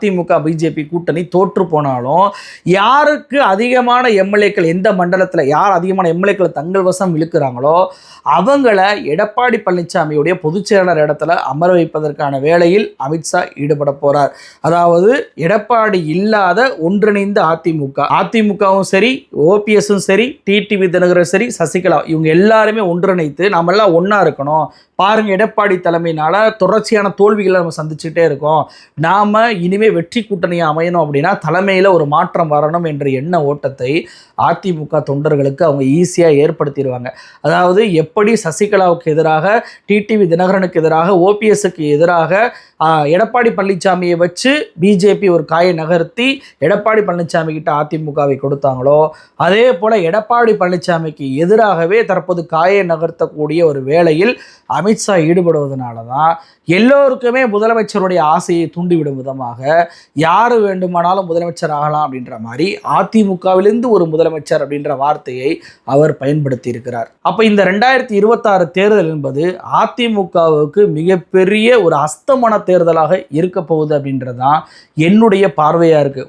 AIADMK BJP கூட்டணி தோற்று போனாலும் யாருக்கு அதிகமான எம்எல்ஏக்கள் எந்த மண்டலத்தில் யார் அதிகமான எம்எல்ஏக்களை தங்கள் வசம் இழுக்கிறாங்களோ அவங்கள எடப்பாடி பழனிசாமியுடைய பொதுச் செயலாளர் இடத்துல அமர வைப்பதற்கான வேலையில் அமித்ஷா ஈடுபட போகிறார் அதாவது எடப்பாடி இல்லாத ஒன்றிணைந்த அதிமுக. அதிமுகவும் சரி ஓபிஎஸும் சரி டிடிவி தினகரும் சரி சசிகலா இவங்க எல்லாருமே ஒன்றிணைத்து நாம எல்லாம் ஒன்றா இருக்கணும். பாருங்கள் எடப்பாடி தலைமையினால் தொடர்ச்சியான தோல்விகளை நம்ம சந்திச்சுட்டே இருக்கோம். நாம் இனிமேல் வெற்றி கூட்டணியாக அமையணும் அப்படின்னா தலைமையில் ஒரு மாற்றம் வரணும் என்ற எண்ண ஓட்டத்தை அதிமுக தொண்டர்களுக்கு அவங்க ஈஸியாக ஏற்படுத்திடுவாங்க. அதாவது எப்படி சசிகலாவுக்கு எதிராக டிடிவி தினகரனுக்கு எதிராக ஓபிஎஸ்க்கு எதிராக எடப்பாடி பழனிசாமியை வச்சு பிஜேபி ஒரு காயை நகர்த்தி எடப்பாடி பழனிசாமி கிட்ட அதிமுகவை கொடுத்தாங்களோ அதே போல் எடப்பாடி பழனிசாமிக்கு எதிராகவே தற்போது காயை நகர்த்தக்கூடிய ஒரு வேளையில் அமித்ஷா ஈடுபடுவதனால தான் எல்லோருக்குமே முதலமைச்சருடைய ஆசையை தூண்டிவிடும் விதமாக யார் வேண்டுமானாலும் முதலமைச்சர் ஆகலாம் அப்படின்ற மாதிரி அதிமுகவிலிருந்து ஒரு முதலமைச்சர் அப்படின்ற வார்த்தையை அவர் பயன்படுத்தி இருக்கிறார் அப்போ இந்த ரெண்டாயிரத்தி இருபத்தாறு தேர்தல் என்பது அதிமுகவுக்கு மிகப்பெரிய ஒரு அஸ்தமன தேர்தலாக இருக்க போகுது அப்படின்றதான் என்னுடைய பார்வையாக இருக்கு.